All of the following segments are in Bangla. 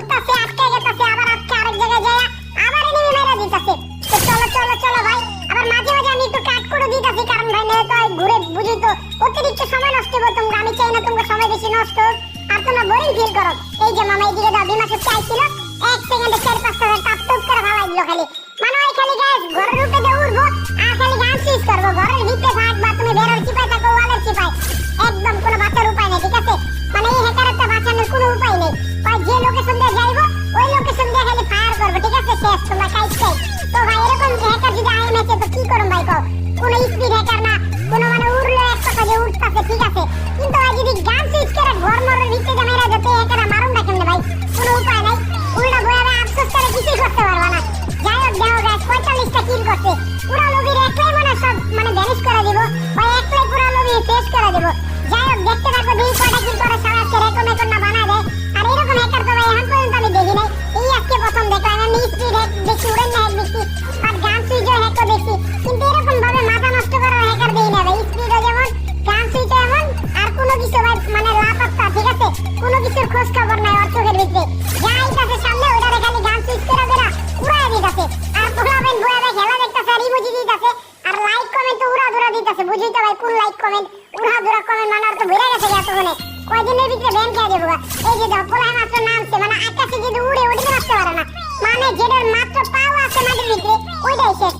ঘুরতাছে, আটকে গেতাছে, আবার আজকে আরেক জায়গায় যায়, আবার এনিমি মেরে দিতাছে। তো চলো চলো চলো ভাই, আবার মাঝে মাঝে আমি একটু কাট করে দিতাছি, কারণ ভাই নেই তো ঘুরে, বুঝি তো, অতিরিক্ত সময় নষ্ট করো তোমরা, আমি চাই না তোমরা সময় বেশি নষ্ট আর তোমরা বোরিং ফিল করো। এই যে মামা এইদিকে দাও বিমা সত্যি এক সেকেন্ডে চার পাঁচটা টাপ টুপ করে ভালাই দিল খালি। মানে ওই খালি গ্যাস ঘরের রূপে উঠবো, আর খালি গান সুইচ করব, ঘরের ভিতরে থাকবা তুমি বেরোর চিপায় থাকো, ওয়ালের চিপায় ব্যস্ত মাখাই কেক কমেন্ট উড়া দুরা কমেন্ট মানার তো ভুলে গেছে এতক্ষণে। কয়দিনের ভিতরে ব্যান খেয়ে দেবো এই যে দাও পোলাই মাত্র নামছে মানে আকাশে যদি উড়ে উঠতে পারতে পারে না। মানে যেটার মাত্র পাও আছে মাটির ভিতরে, ওইটাই শেষ।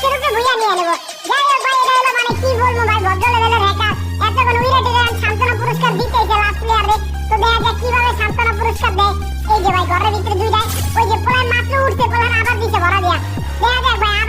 আকাশের উপরে ভুইয়া নিয়ে নেব। যাই হোক ভাই, এটা হলো মানে কি বলব ভাই ভদ্র লেভেলের হ্যাকার এতক্ষণ উইরা টিকে সান্ত্বনা পুরস্কার দিতেছে লাস্ট প্লেয়ারে তো দেখা যাক কীভাবে সান্ত্বনা পুরস্কার দেয়। এই যে ভাই, ঘরের ভিতরে দুইটাই ওই যে পোলার মাত্র উঠছে, পোলার আবার দিছে ভরা দিয়া। দেখা যাক ভাই।